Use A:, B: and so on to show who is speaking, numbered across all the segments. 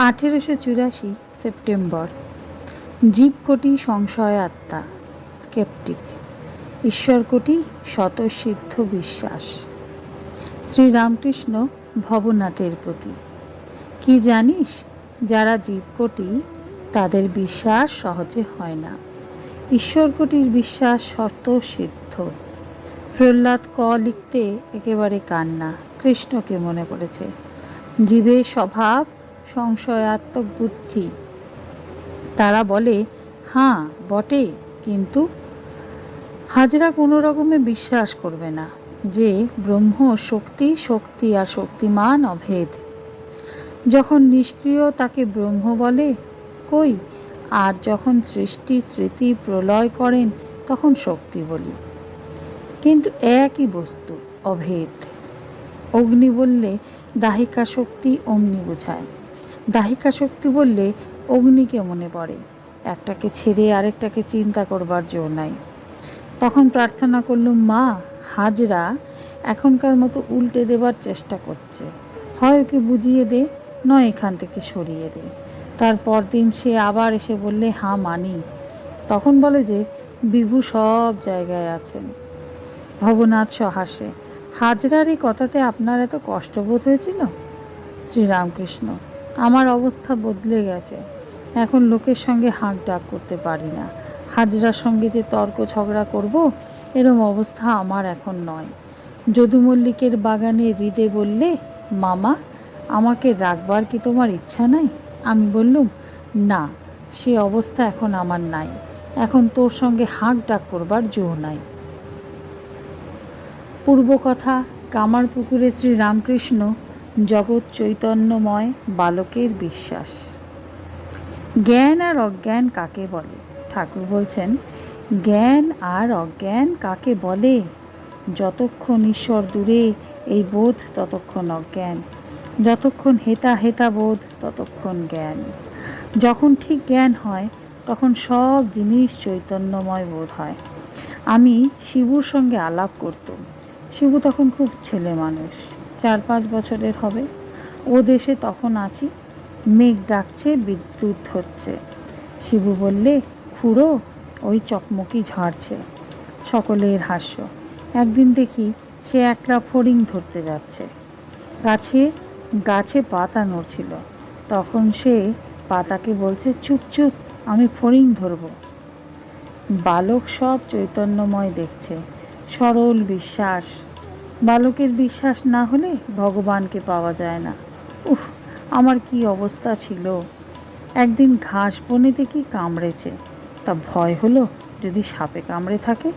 A: আঠেরোশো চুরাশি সেপ্টেম্বর। জীবকোটি সংশয় আত্মা, স্কেপটিক। ঈশ্বরকোটি স্বতঃসিদ্ধ বিশ্বাস। শ্রীরামকৃষ্ণ ভবনাথের প্রতি। কি জানিস? যারা জীবকোটি, তাদের বিশ্বাস সহজে হয় না। ঈশ্বরকোটির বিশ্বাস স্বতঃসিদ্ধ। প্রহ্লাদ ক লিখতে একেবারে কান্না। কৃষ্ণকে মনে পড়েছে। জীবের স্বভাব সংশয়াত্মক বুদ্ধি। তারা বলে হ্যাঁ বটে, কিন্তু হাজরা কোনো রকমে বিশ্বাস করবে না যে ব্রহ্ম শক্তি শক্তি আর শক্তিমান অভেদ। যখন নিষ্ক্রিয় তাকে ব্রহ্ম বলে, কই? আর যখন সৃষ্টি, স্মৃতি প্রলয় করেন, তখন শক্তি বলি। কিন্তু একই বস্তু, অভেদ। অগ্নি বললে, দাহিকা শক্তি অগ্নি বোঝায়। দাহিকা শক্তি বললে, অগ্নিকে মনে পড়ে। একটাকে ছেড়ে আরেকটাকে চিন্তা করবার জো নাই। তখন প্রার্থনা করলুম, মা, হাজরা এখনকার মতো উল্টে দেবার চেষ্টা করছে। হয় ওকে বুঝিয়ে দে, নয় এখান থেকে সরিয়ে দে। তারপর দিন সে আবার এসে বললে, হাঁ, মানি। তখন বলে যে, বিভু সব জায়গায় আছেন। ভবনাথ সহাসে, হাজরার এই কথাতে আপনার এত কষ্টবোধ হয়েছিল? শ্রীরামকৃষ্ণ আমার অবস্থা বদলে গেছে। এখন লোকের সঙ্গে হাঁক ডাক করতে পারি না। হাজরার সঙ্গে যে তর্ক ঝগড়া করব, এরম অবস্থা আমার এখন নয়। যদু মল্লিকের বাগানে হৃদে বললে, মামা, আমাকে রাখবার কি তোমার ইচ্ছা নাই? আমি বললুম, না, সে অবস্থা এখন আমার নাই। এখন তোর সঙ্গে হাঁক ডাক করবার জো নাই। পূর্বকথা কামার পুকুরে শ্রী রামকৃষ্ণ জগৎ চৈতন্যময় বালকের বিশ্বাস। জ্ঞান আর অজ্ঞান কাকে বলে? ঠাকুর বলছেন, জ্ঞান আর অজ্ঞান কাকে বলে? যতক্ষণ ঈশ্বর দূরে, এই বোধ ততক্ষণ অজ্ঞান। যতক্ষণ হেতা হেতা বোধ, ততক্ষণ জ্ঞান। যখন ঠিক জ্ঞান হয়, তখন সব জিনিস চৈতন্যময় বোধ হয়। আমি শিবুর সঙ্গে আলাপ করতাম। শিবু তখন খুব ছেলে মানুষ। চার পাঁচ বছরের হবে। ও দেশে তখন আছি। মেঘ ডাকছে, বিদ্যুৎ হচ্ছে। শিবু বললে, খুঁড়ো, ওই চকমকি ঝাড়ছে। সকলের হাস্য। একদিন দেখি সে একলা ফড়িং ধরতে যাচ্ছে। গাছে গাছে পাতা নড়ছিল। তখন সে পাতাকে বলছে, চুপ চুপ, আমি ফড়িং ধরব। বালক সব চৈতন্যময় দেখছে। সরল বিশ্বাস। বালকের বিশ্বাস না হলে ভগবানকে পাওয়া যায় না। উফ, আমার কি অবস্থা ছিল। একদিন ঘাস বনে দেখি কামড়েছে? তা ভয় হলো, যদি সাপে কামড়ে থাকে,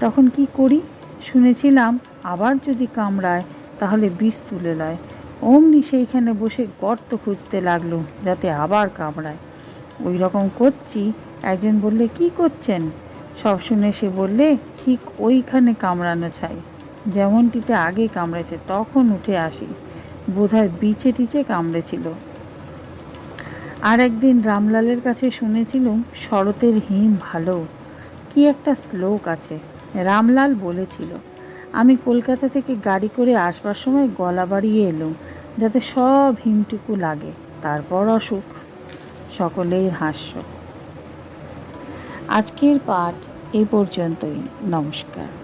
A: তখন কি করি? শুনেছিলাম, আবার যদি কামড়ায়, তাহলে বিষ তুলে লয়। অমনি সেইখানে বসে গর্ত খুঁজতে লাগল, যাতে আবার কামড়ায়। ওই রকম করছি, একজন বললে, কি করছেন? সব শুনে সে বললে, ঠিক ওইখানে কামড়ানো চাই যেমনটিতে আগে কামড়েছে, তখন উঠে আসি। বোধহয় বিছে টিচে কামড়েছিল। আর একদিন রামলালের কাছে শুনেছিলুম, শরতের হিম ভালো। কি একটা শ্লোক আছে। রামলাল বলেছিল, আমি কলকাতা থেকে গাড়ি করে আসবার সময় গলা বাড়িয়ে এলুম, যাতে সব হিমটুকু লাগে। তারপর অসুখ সকলেই হাস্য। আজকের পাঠ এই পর্যন্তই। নমস্কার।